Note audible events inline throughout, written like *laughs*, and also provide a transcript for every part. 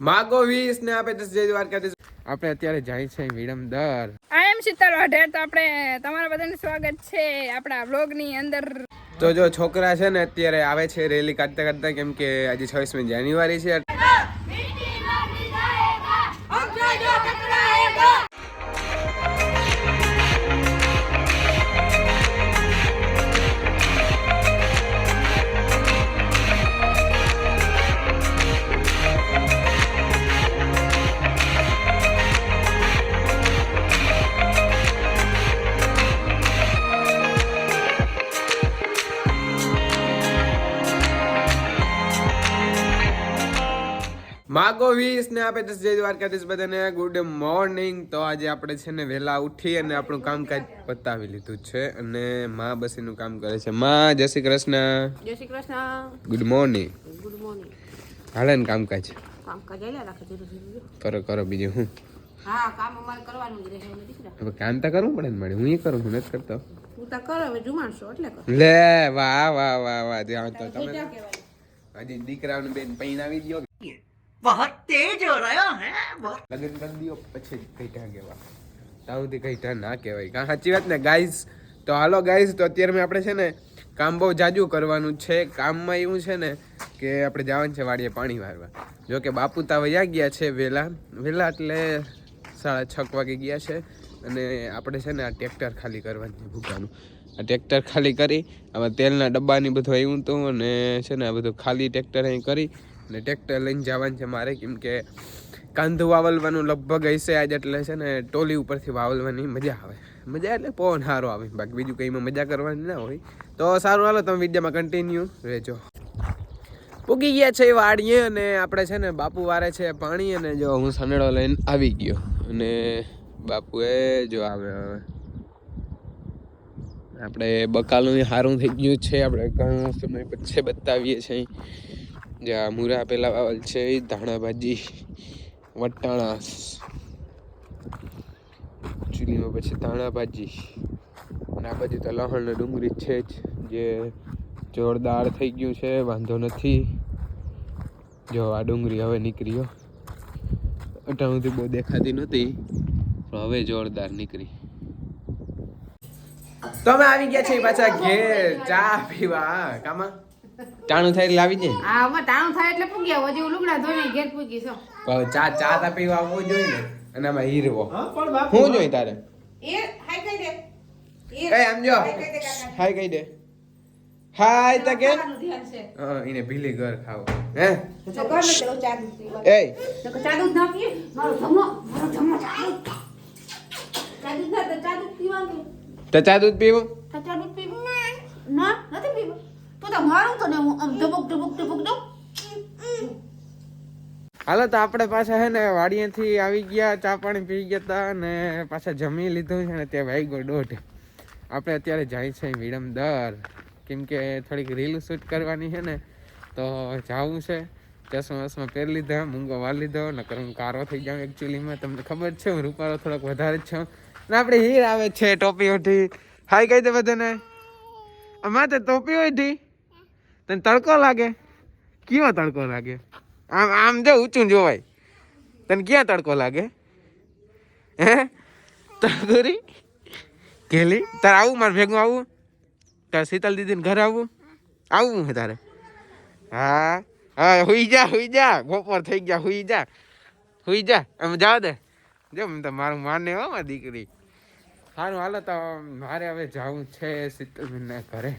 માગો વીસ ને આપે દસ જય દ્વારકાધીશ આપણે અત્યારે જાય છે વિડમદર આઈ એમ શીતલ વાઢેર તો આપણે તમારા બધાનું સ્વાગત છે આપણા વ્લોગની અંદર. તો જો છોકરા છે ને અત્યારે આવે છે રેલી કાઢતા કાઢતા કેમ કે આજે છવ્વીસમી જાન્યુઆરી છે. માગો વીસ ને આપણે જય દ્વારકાધીશ બધાને. ગુડ મોર્નિંગ તો આજે આપણે છે ને વહેલા ઉઠી અને આપણું કામકાજ પતાવી લીધું છે અને માં બસીનું કામ કરે છે. માં જય શ્રી કૃષ્ણ. જય Shri Krishna. Good morning good morning હાલે ને કામકાજ? કરો કરો બીજું હું? હા કામ અમારે કરવાનું જ રહે હવે કામ તો કરવું પડે ને મારે. હું એ કરું હું નથી કરતો. કર હવે જુમાડશો એટલે કર. લે વાહ વાહ વાહ વાહ તમે હજી દીકરાઓને બેન પૈણાવી દ્યો बहुत तेज हो रहा है बहुत લગ્ન કરી દ્યો પછી કઈટા કહેવા ત્યાં સુધી કઈટા ના કહેવાય કાં સાચી વાત ને ગાઈસ તો હાલો ગાઈસ તો અત્યારે મેં આપણે છે ને કામ બહુ જાજુ કરવાનું છે કામમાં એવું છે ને કે આપણે જવાનું છે વાડીએ પાણી વારવા જો કે બાપુ તા વયા ગયા છે વહેલા વહેલા એટલે સાડા છ વાગે ગયા છે અને આપણે છે ને આ ટ્રેક્ટર ખાલી કરવાનું છે ભૂકાનું આ ટ્રેક્ટર ખાલી કરી આમાં તેલના ડબ્બાની બધું આવ્યું હતું અને છે ને આ બધું ખાલી ટ્રેક્ટર અહીં કરી અને ટ્રેક્ટર લઈને જવાનું છે મારે, કેમ કે કાંધું વાવલવાનું લગભગ હશે આજ એટલે છે ને ટોલી ઉપરથી વાવલવાની મજા આવે. મજા એટલે પવન સારો આવે, બાકી બીજું કંઈમાં મજા કરવાની ના હોય. તો સારું, હાલો તમે વિડીયોમાં કન્ટિન્યુ રહેજો. પૂગી ગયા છે વાડીએ અને આપણે છે ને બાપુ વારે છે પાણી અને જો હું સનેડો લઈને આવી ગયો. અને બાપુએ જો આવે હવે આપણે બકાલું સારું થઈ ગયું છે, આપણે ઘણો સમય પછી બતાવીએ છીએ. જ્યાં મૂરા પેલા વાવલ છે એ ધાણા ભાજી વટાણા, ચૂલીમાં પછી ધાણા ભાજી અને આ બાજુ તો લહણ ડુંગળી છે જ, જે જોરદાર થઈ ગયું છે, વાંધો નથી. જો આ ડુંગળી હવે નીકળ્યો અટાણુંથી બહુ દેખાતી નહોતી, પણ હવે જોરદાર નીકળી. તમે આવી ગયા છે પાછા ઘેર, ચા પીવા, કામાં? ટાણું થાય એટલે આવી જાય હા અમે ટાણું થાય એટલે પૂગ્યા હજી જેવું લુગડા ધોઈને ઘેર પૂગી છો. ચા ચા તા પીવા આવવું જોઈએ ને અને આમાં હીરવો. હું જોઈએ તારે? એ હાય કહી દે. કઈ આમ જો. હાય કહી દે હાય કહી દે. તા કે ખાવાનું ધ્યાન છે. હા એને ભીલી ઘર ખાવ. હે? તો ઘર ને ચલો ચા દૂધ પીવા એ. તો ચા દૂધ ના પીએ મારો ધમો મારો ધમો ચા દૂધ ચા દૂધ ના તો ચા દૂધ પીવાનું. તો ચા દૂધ પીવું? ચા દૂધ પીવું? ના નથી પીવું. તો તો હાલો તો આપણે પાછા હે ને વાડીએથી આવી ગયા, ચા પાણી પી ગયા હતા અને પાછા જમી લીધું છે ને ત્યાં ગયો દોઢ. આપણે અત્યારે જાય છે વિડમદર કેમ કે થોડીક રીલ શૂટ કરવાની છે ને, તો જવું છે. ચશ્મા વસમાં પહેરી લીધા, મૂંગો વાર લીધો, નકર હું કારો થઈ જાઉં એકચ્યુઅલીમાં તમને ખબર છે, હું રૂપારો થોડોક વધારે જ છું. ને આપણે હીર આવે છે ટોપી ઓઢી. હાઈ કહી દે બધાને. અમારે તો ટોપી ઓઢી. તને તડકો લાગે? કેવો તડકો લાગે? આમ આમ જો ઊંચું જોવાય. તને ક્યાં તડકો લાગે? હે? તડકોરી? કેલી તારે આવું? મારે ભેગું આવું? તારે શીતલ દીદીને ઘરે આવું? આવું હે તારે? હા. હા, હુઈ જા હુઈ જા. બપોર થઈ ગયા, હુઈ જા. હુઈ જા. આમ જાવ દે. જો, એમ મારું માને હો દીકરી. સારું, હાલો તો મારે હવે જવું છે શીતલબેનના ઘરે.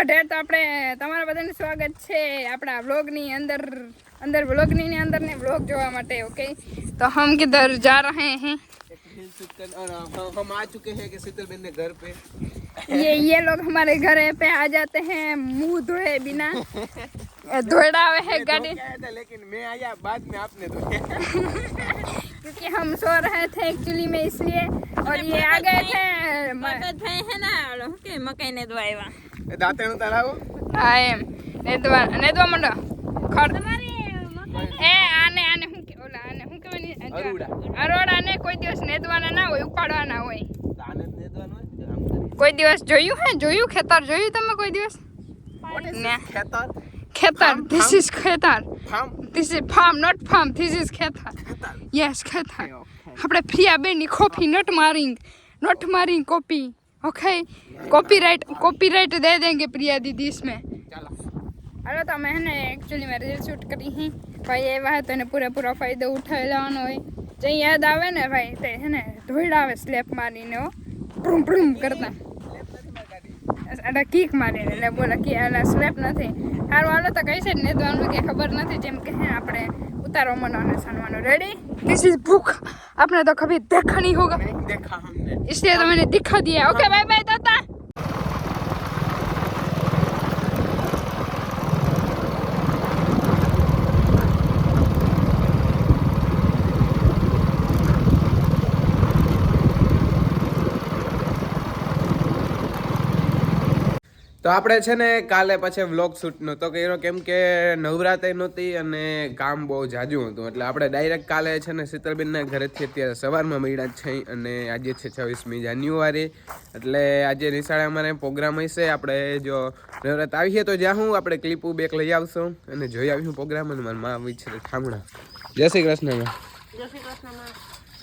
એમ શીતલ વાઢેર તો આપણે તમારા બધાનું સ્વાગત છે આપણા વ્લોગની અંદર અંદર વ્લોગની ની અંદર ને વ્લોગ જોવા માટે ઓકે તો હમ કિધર જા રહે हैं शीतल और हम हम आ चुके हैं कि शीतलबेन ने घर पे ये ये लोग हमारे घर पे आ जाते हैं मुंह धोए बिना એ ધોયડા આવે है गाड़ी लेकिन मैं आया बाद में आपने तो क्योंकि हम सो रहे थे एक्चुअली में इसलिए और ये आ गए थे ભાઈ હે ને ને દાંતણ તળાવો હા એમ. નેદવા નેદવા મંડો. ખડ. એ આને આને હું કે ઓલા આને હું કહેવાની? અરોડા. અરોડાને કોઈ દિવસ નેદવાના ના હોય ઉપાડવાના હોય. ને. કોઈ દિવસ જોયું હે? જોયું? ખેતર જોયું તમે કોઈ દિવસ? ને. ખેતર? ખેતર. ધીસ ઇઝ ખેતર. Farm? This is farm not farm this is ખેતર. યસ ખેતર. આપણે પ્રિયા બેનની copy not morning not morning copy. Okay copyright copyright दे देंगे प्रिया दीदी इसमें ચાલો અરે તો મેં ને એકચ્યુઅલી મેં રીલ શૂટ કરી હી ભાઈ એવા હતા એને પૂરેપૂરો ફાયદો ઉઠાવી લેવાનો હોય જે યાદ આવે ને ભાઈ તે હે ને ધોઈડાવે સ્લેપ મારીને હો પ્રુમ પ્રુમ કરતા એટલે કીક મારીને એટલે બોલે કે એટલે સ્લેપ નથી સારું હાલો તો કઈ છે ને નેદવાનું કે ખબર નથી જેમ કે હે આપણે ઉતારો મનવાનો સાનવાનો રેડી दिस इज भूख आपने तो कभी देखा नहीं होगा નહીં દેખા हमने इसलिए तो मैंने दिखा दिया ओके बाय बाय ताता તો આપણે છે ને કાલે પછી વ્લોગ શૂટ નહોતો કર્યો કેમ કે નવરાત્રી નહોતી અને કામ બહુ જાજુ હતું. એટલે આપણે ડાયરેક્ટ કાલે છે ને શીતલબેનના ઘરેથી અત્યારે સવારમાં મળ્યા છે અને આજે છે છવ્વીસમી જાન્યુઆરી. એટલે આજે નિશાળે અમારે પ્રોગ્રામ હશે. આપણે જો નવરાત આવીએ તો જાઉં આપણે ક્લિપુ બેક લઈ આવશું અને જોઈ આવીશું પ્રોગ્રામ અને મારા મા આવી છે ઠામણા. જય શ્રી કૃષ્ણ જય શ્રી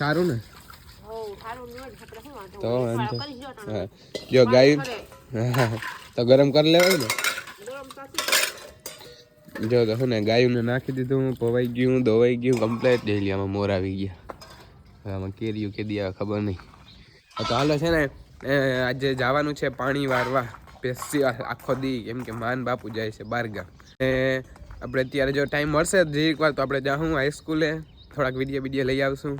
સારું ને? હો તો જો તમે. હા *laughs* તો ગરમ કરી લેવાય ને? જો તો શું ને ગાયુંને નાખી દીધું પવાઈ ગયું ધોવાઈ ગયું કમ્પ્લેટ ડેલી આમાં મોર આવી ગયા. આમાં કેરીયું કે આવે ખબર નહીં. તો હાલો છે ને આજે જવાનું છે પાણી વારવા. પેસી આખો દી કેમ કે માન બાપુ જાય છે બારગામ એ આપણે અત્યારે જો ટાઈમ મળશે, જે વાર તો આપણે જાઉં હાઈસ્કૂલે થોડાક વીડિયો વીડિયો લઈ આવશું.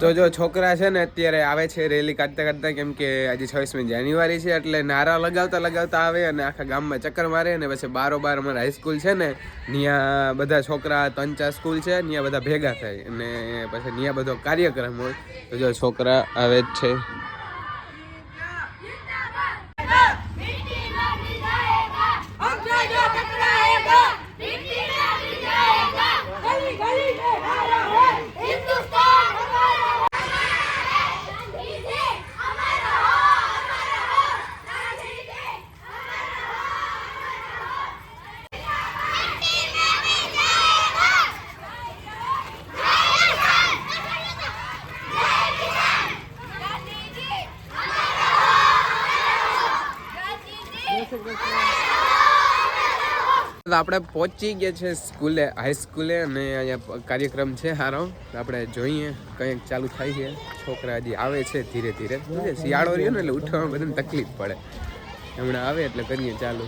તો જો છોકરા છે ને અત્યારે આવે છે રેલી કાઢતા કાઢતા, કેમ કે આજે છવ્વીસમી જાન્યુઆરી છે એટલે નારા લગાવતા લગાવતા આવે અને આખા ગામમાં ચક્કર મારે અને પછી બારો બાર અમારા હાઈસ્કૂલ છે ને, ત્યાં બધા છોકરા ત્રણ ચાર સ્કૂલ છે, ત્યાં બધા ભેગા થાય અને પછી ત્યાં બધો કાર્યક્રમ હોય. તો જો છોકરા આવે જ છે. આપણે પહોંચી ગયા છે સ્કૂલે હાઈસ્કૂલે અને અહીંયા કાર્યક્રમ છે સારો આપણે જોઈએ કંઈક ચાલુ થાય છે. છોકરા હજી આવે છે ધીરે ધીરે. શિયાળો રહ્યો ને એટલે ઉઠવામાં બધાને તકલીફ પડે. હમણાં આવે એટલે કરીએ ચાલુ.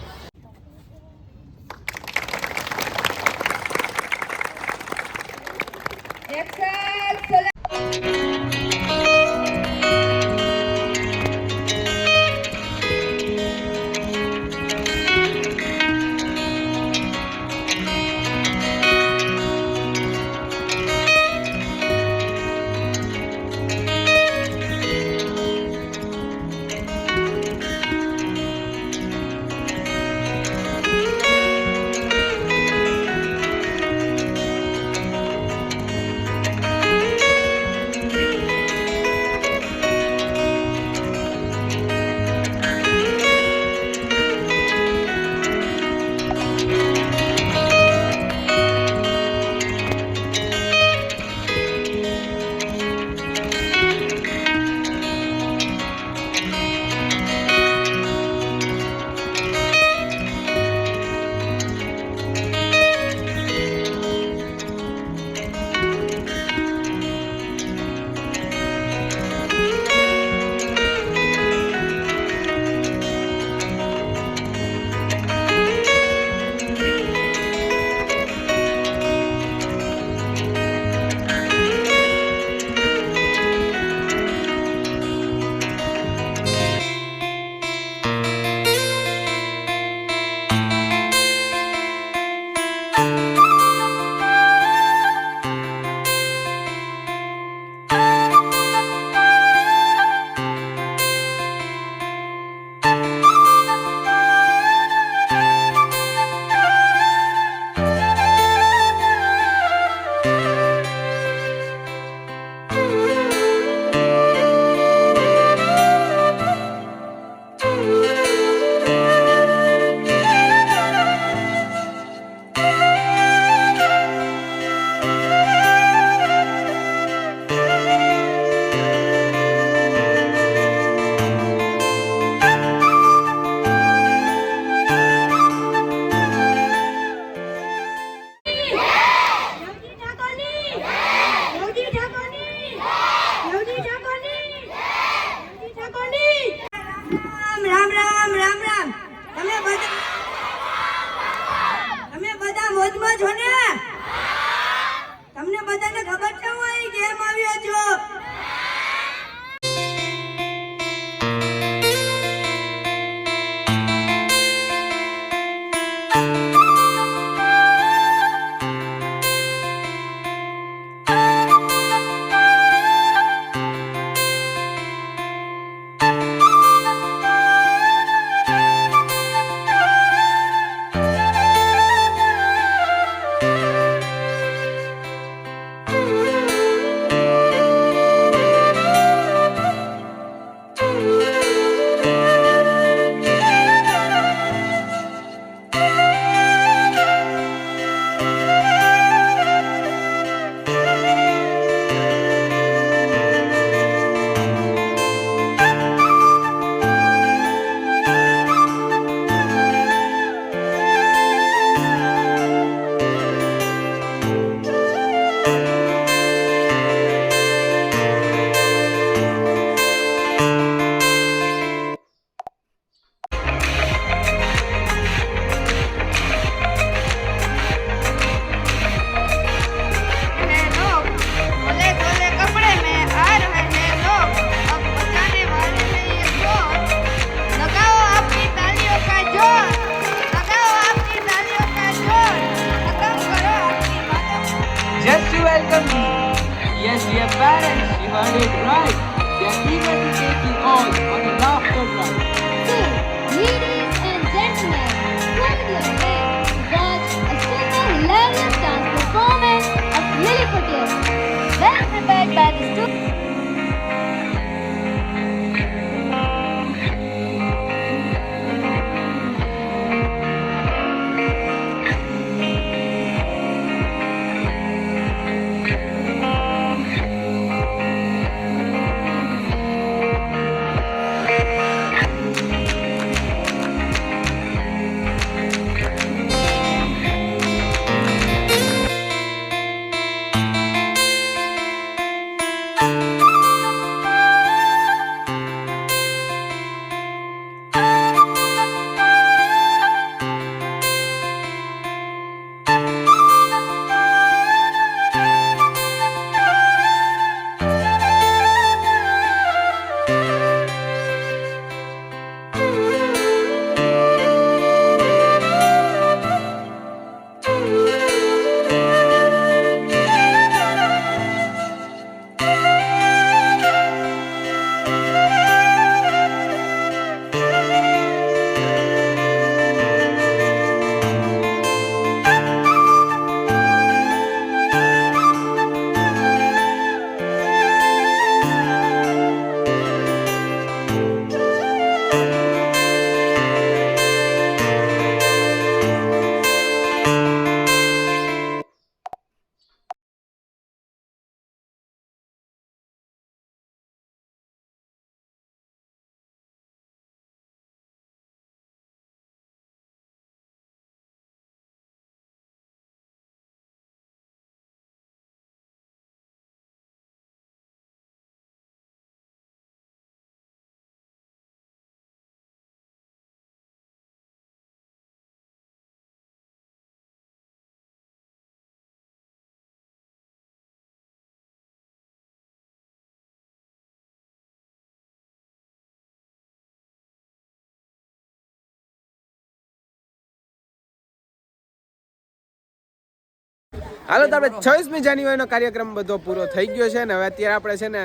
હાલો તો આપણે છવ્વીસમી જાન્યુઆરીનો કાર્યક્રમ બધો પૂરો થઈ ગયો છે ને હવે અત્યારે આપણે છે ને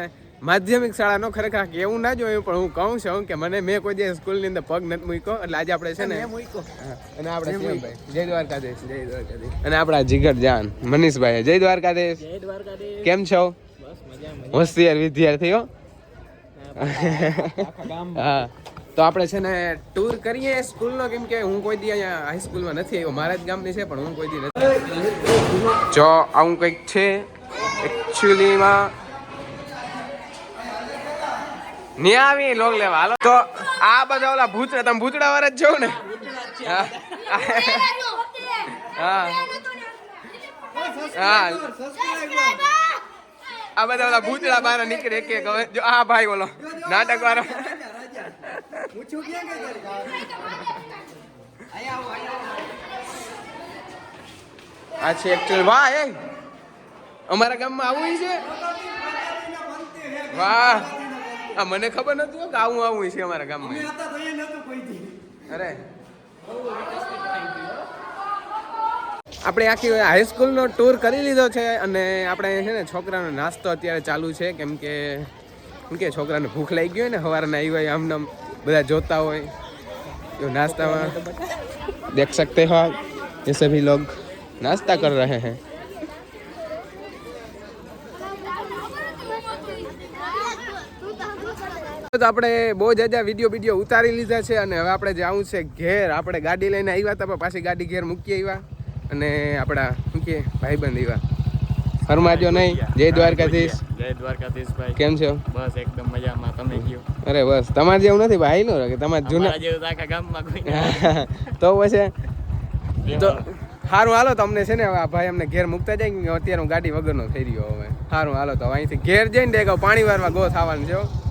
માધ્યમિક શાળાનો ખરેખર એવું ના જોયું પણ હું કહું છું કે મને મેં કોઈ દિવસ સ્કૂલની અંદર પગ નથી મૂક્યો. એટલે આજે આપણે છે ને અને આપણે જય દ્વારકાધીશ. જય દ્વારકાધીશ. અને આપણા જીગર જાન મનીષભાઈ જય દ્વારકાધીશ. કેમ છો? હોશિયાર વિદ્યાર્થીઓ હા. તો આપણે છે ને ટૂર કરીએ. સ્કૂલનો કેમ કે હું કોઈ દી અહીંયા હાઈસ્કૂલમાં નથી આવ્યો. મારા જ ગામની છે પણ હું કોઈ દી નથી જો આવું કંઈક છે? એકચ્યુઅલીમાં ની આવી લોગ લેવા. હાલો. તો આ બધા ઓલા ભૂતડા, તમે ભૂતડા વાળા જ જોઉં ને? હા. હા. આ બધા ઓલા ભૂતડા બહાર નીકળે એક હવે જો આ ભાઈ ઓલો નાટક વાળો. આ છે એકચુઅલ વાહ એ અમારા ગામમાં આવું છે? વાહ. આ મને ખબર નતું કે આવું આવું છે અમારા ગામમાં. અરે. આપણે આખી હાઈસ્કૂલનો ટૂર કરી લીધો છે અને આપણે છે ને છોકરાનો નાસ્તો અત્યારે ચાલુ છે. કેમ કે કેમ કે છોકરાને ભૂખ લાગી ગયો હોય ને સવારના આવ્યા આમને બધા જોતા હોય. નાસ્તામાં દેખ સકતે હો જૈસે ભી લોગ नाश्ता कर रहे हैं તો આપણે બહુ જાજા વિડીયો વિડીયો ઉતારી લીધા છે અને હવે આપણે જવું છે ઘેર આપણે ગાડી લઈને આવ્યા હતા પણ પાછી ગાડી ઘેર મૂકી આવ્યા અને આપણા શું કે ભાઈબંધ આવ્યા ફરમાજો નહીં જય દ્વારકાધીશ જય દ્વારકાધીશભાઈ કેમ છો બસ એકદમ મજામાં તમે કયો અરે બસ તમારે જેવું નથી ભાઈ નો કે તમારે જૂના અમારા જેવું તો આખા ગામમાં કોઈ નથી. *laughs* તો પછી તો સારું હાલો તમને છે ને આ ભાઈ અમને ઘેર મૂકતા જાય અત્યારે હું ગાડી વગરનો થઈ રહ્યો હવે સારું હાલો, તો અહીંથી ઘેર જઈને દેખાવ, પાણી વારવા ગો થવાનું છે.